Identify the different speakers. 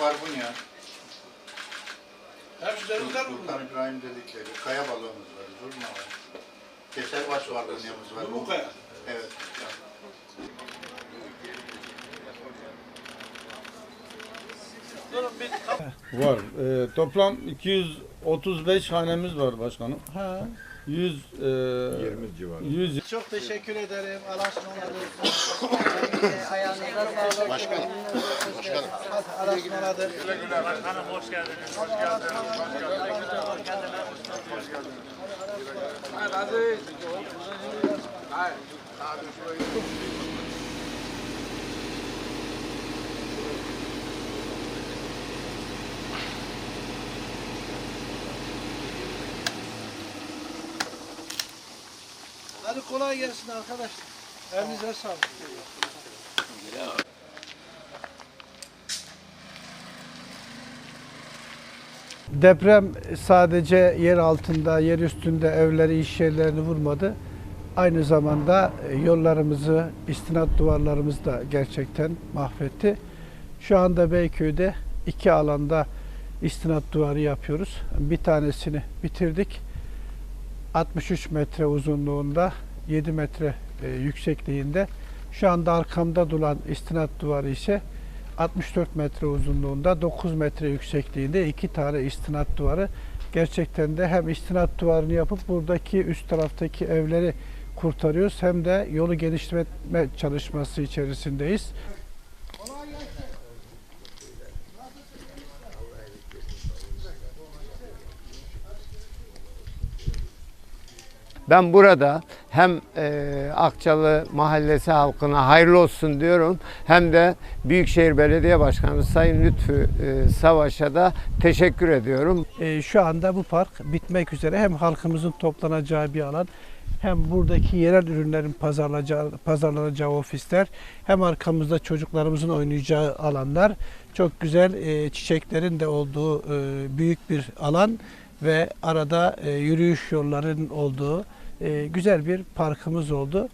Speaker 1: barbunya,
Speaker 2: Hep üzerimizden mi bunlar?
Speaker 1: Sultan İbrahim dedikleri, kaya balığımız var, zurna var. Keserbaş barbunyamız var.
Speaker 2: Bu kaya.
Speaker 1: Evet.
Speaker 2: Durun bir
Speaker 3: Var. Ee, toplam 235 hanemiz var başkanım.
Speaker 2: Ha.
Speaker 3: 100 e, 20 civarı. 100
Speaker 2: Çok teşekkür ederim. Allah'a ısmarladık. Ayağınıza sağlık. Başkan. Başkan. Allah'a ısmarladık.
Speaker 4: Başkanım hoş geldiniz. Hoş geldiniz.
Speaker 2: Hadi kolay gelsin arkadaşlar. Elinize sağlık. Deprem sadece yer altında, yer üstünde evleri, iş yerlerini vurmadı. Aynı zamanda e, yollarımızı, istinat duvarlarımızı da gerçekten mahvetti. Şu anda Beyköy'de iki alanda istinat duvarı yapıyoruz. Bir tanesini bitirdik. 63 metre uzunluğunda, 7 metre e, yüksekliğinde. Şu anda arkamda duran istinat duvarı ise 64 metre uzunluğunda, 9 metre yüksekliğinde iki tane istinat duvarı. Gerçekten de hem istinat duvarını yapıp buradaki üst taraftaki evleri kurtarıyoruz hem de yolu genişletme çalışması içerisindeyiz.
Speaker 5: Ben burada hem e, Akçalı mahallesi halkına hayırlı olsun diyorum hem de Büyükşehir Belediye Başkanı Sayın Lütfü e, Savaş'a da teşekkür ediyorum.
Speaker 2: Ee, şu anda bu park bitmek üzere. Hem halkımızın toplanacağı bir alan hem buradaki yerel ürünlerin pazarlanacağı, pazarlanacağı ofisler hem arkamızda çocuklarımızın oynayacağı alanlar. Çok güzel e, çiçeklerin de olduğu e, büyük bir alan ve arada e, yürüyüş yollarının olduğu e, güzel bir parkımız oldu.